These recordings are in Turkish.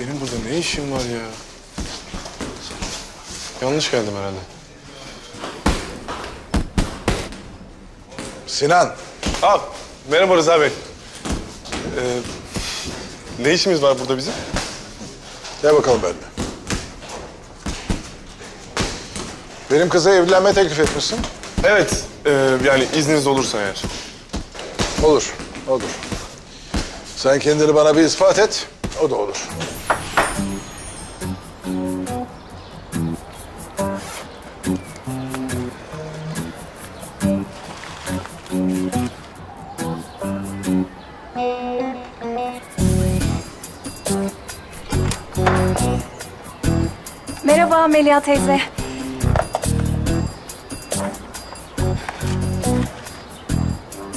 Benim burada ne işim var ya? Yanlış geldim herhalde. Sinan, Aa, merhaba Rıza Bey. Ee, ne işimiz var burada bizim? gel bakalım benimle. Benim kıza evlenme teklif etmişsin. Evet, e, yani izniniz olursa eğer. Olur, olur. Sen kendini bana bir ispat et, o da olur. Merhaba Melia teyze.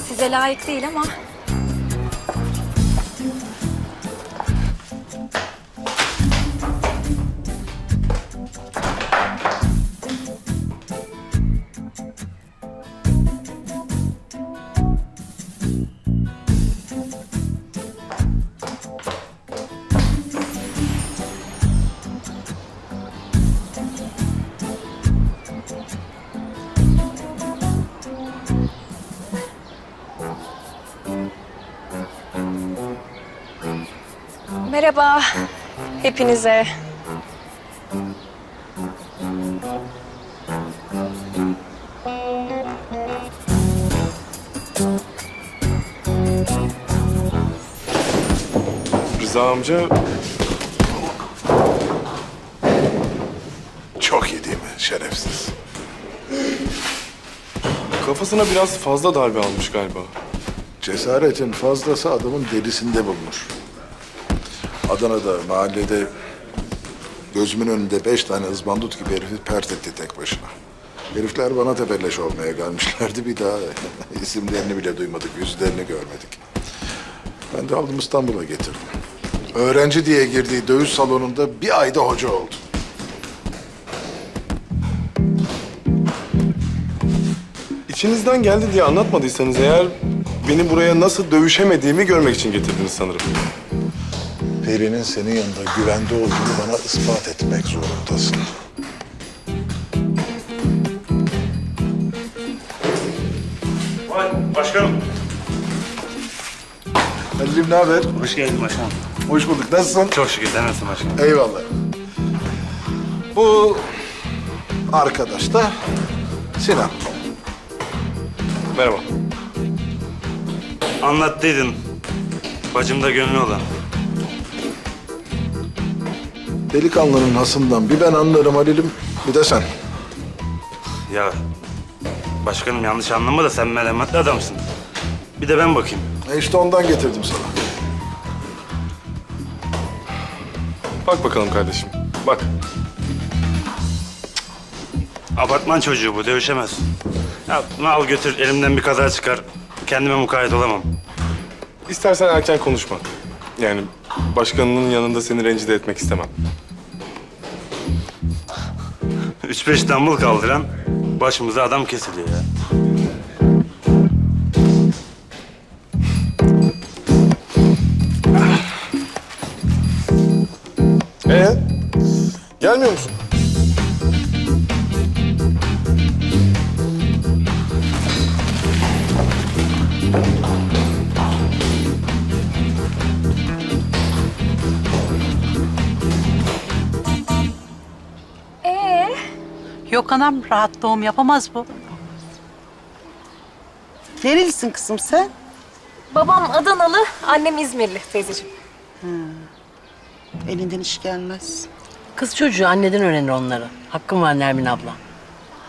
Size layık değil ama merhaba hepinize. Rıza amca Çok iyi değil mi? Şerefsiz. kafasına biraz fazla darbe almış galiba. Cesaretin fazlası adamın derisinde bulunur. Adana'da, mahallede gözümün önünde beş tane ızbandut gibi herifi pert etti tek başına. Herifler bana tebelleş olmaya gelmişlerdi. Bir daha isimlerini bile duymadık, yüzlerini görmedik. Ben de aldım İstanbul'a getirdim. Öğrenci diye girdiği dövüş salonunda bir ayda hoca oldu. İçinizden geldi diye anlatmadıysanız eğer beni buraya nasıl dövüşemediğimi görmek için getirdiniz sanırım. Peri'nin senin yanında güvende olduğunu bana ispat etmek zorundasın. Vay başkanım. Halil'im ne haber? Hoş geldin başkanım. Hoş bulduk. Nasılsın? Çok şükür. Sen nasılsın başkanım? Eyvallah. Bu arkadaş da Sinan. Merhaba. Anlattıydın. Bacımda gönlü olan. Delikanlının hasından bir ben anlarım Halil'im, bir de sen. Ya başkanım yanlış anlama da sen merhametli adamsın. Bir de ben bakayım. E işte ondan getirdim sana. Bak bakalım kardeşim. Bak. Apartman çocuğu bu. Dövüşemez. Ya bunu al götür. Elimden bir kaza çıkar. Kendime mukayyet olamam. İstersen erken konuşma. Yani başkanının yanında seni rencide etmek istemem. Üç beş dambıl kaldıran başımıza adam kesiliyor ya. Ee? Gelmiyor musun? Yok anam rahat doğum yapamaz bu. Nerelisin kızım sen? babam Adanalı, annem İzmirli teyzeciğim. Elinden iş gelmez. Kız çocuğu anneden öğrenir onları. Hakkım var Nermin abla.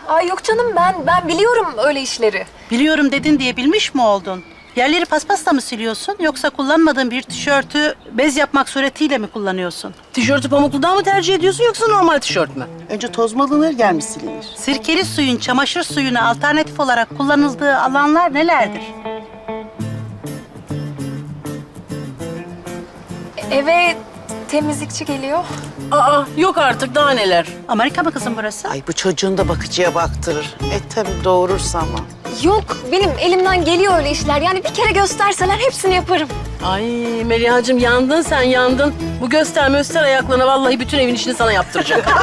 Ay yok canım ben ben biliyorum öyle işleri. Biliyorum dedin diye bilmiş mi oldun? Yerleri paspasla mı siliyorsun yoksa kullanmadığın bir tişörtü bez yapmak suretiyle mi kullanıyorsun? Tişörtü pamukludan mı tercih ediyorsun yoksa normal tişört mü? Önce toz mu alınır, gelmiş silinir. Sirkeli suyun çamaşır suyuna alternatif olarak kullanıldığı alanlar nelerdir? Eve temizlikçi geliyor. Aa yok artık daha neler. Amerika mı kızım burası? Ay bu çocuğun da bakıcıya baktırır. E tabii doğurursa ama. Yok benim elimden geliyor öyle işler. Yani bir kere gösterseler hepsini yaparım. Ay Meliha'cığım yandın sen yandın. Bu göster göster ayaklarına vallahi bütün evin işini sana yaptıracak.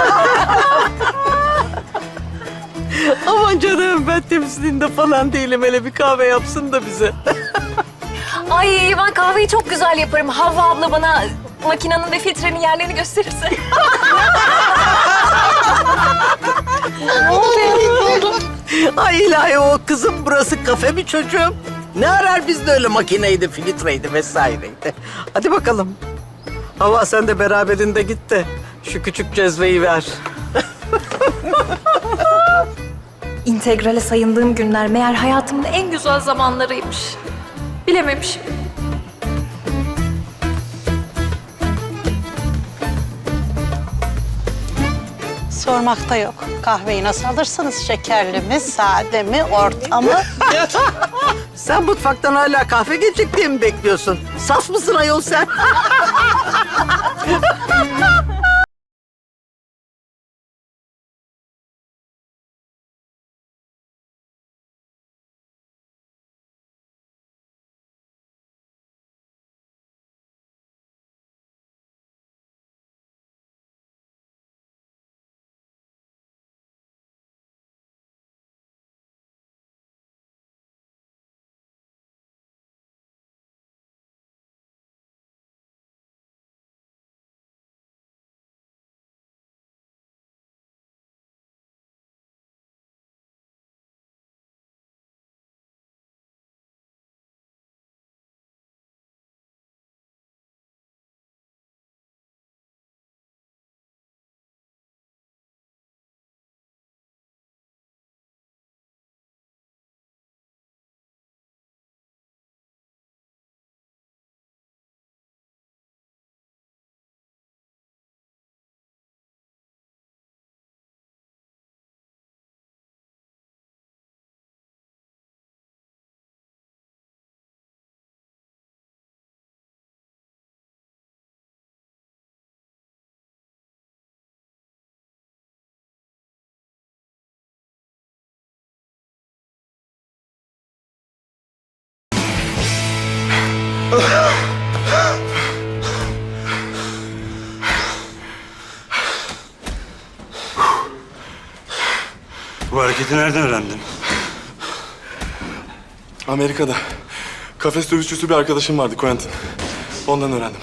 Aman canım ben temsilinde falan değilim. Hele bir kahve yapsın da bize. Ay ben kahveyi çok güzel yaparım. Havva abla bana makinenin ve filtrenin yerlerini gösterirse. Ay ilahi o kızım burası kafe mi çocuğum? Ne arar bizde öyle makineydi, filtreydi vesaireydi. Hadi bakalım. Hava sen de beraberinde git de şu küçük cezveyi ver. İntegrale sayındığım günler meğer hayatımın en güzel zamanlarıymış. Bilememişim. Sormakta yok. Kahveyi nasıl alırsınız? Şekerli mi, sade mi, orta mı? Sen mutfaktan hala kahve gelecek diye mi bekliyorsun? Saf mısın ayol sen? Bu hareketi nereden öğrendin? Amerika'da kafes dövüşçüsü bir arkadaşım vardı Quentin. Ondan öğrendim.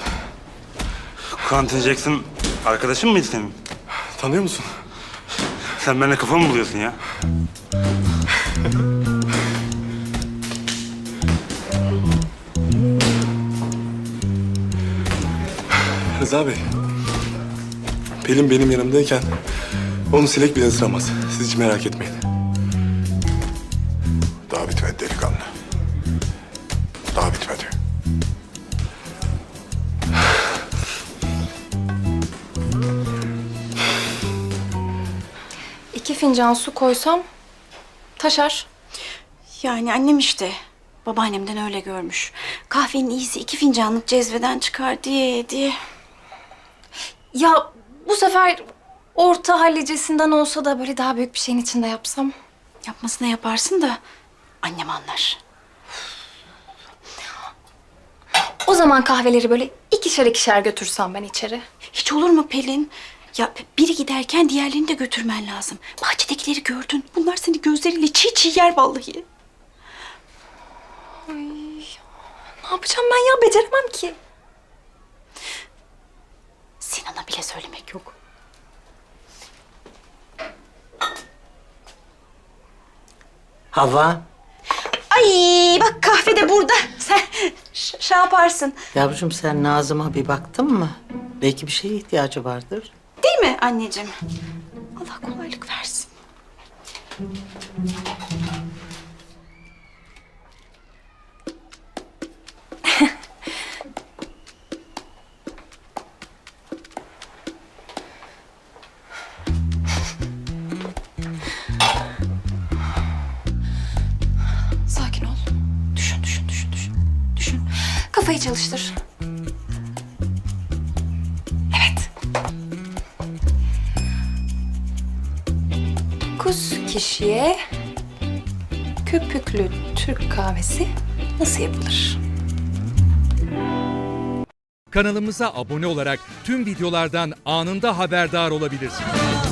Quentin Jackson arkadaşın mıydı senin? Tanıyor musun? Sen benimle kafa mı buluyorsun ya? Rıza Bey. Pelin benim yanımdayken onu silek bile ısıramaz. Siz hiç merak etmeyin. Daha bitmedi delikanlı. Daha bitmedi. İki fincan su koysam taşar. Yani annem işte. Babaannemden öyle görmüş. Kahvenin iyisi iki fincanlık cezveden çıkar diye diye. Ya bu sefer orta hallicesinden olsa da böyle daha büyük bir şeyin içinde yapsam. Yapmasına yaparsın da annem anlar. O zaman kahveleri böyle ikişer ikişer götürsem ben içeri. Hiç olur mu Pelin? Ya biri giderken diğerlerini de götürmen lazım. Bahçedekileri gördün. Bunlar seni gözleriyle çiğ çiğ yer vallahi. Ne yapacağım ben ya? Beceremem ki. Sinan'a bile söylemek yok. Hava. Ay bak kahve de burada. Sen şey yaparsın. Yavrucuğum sen Nazım'a bir baktın mı? Belki bir şeye ihtiyacı vardır. Değil mi anneciğim? Allah kolaylık versin. Kafayı çalıştır. Evet. Kuz kişiye köpüklü Türk kahvesi nasıl yapılır? Kanalımıza abone olarak tüm videolardan anında haberdar olabilirsiniz.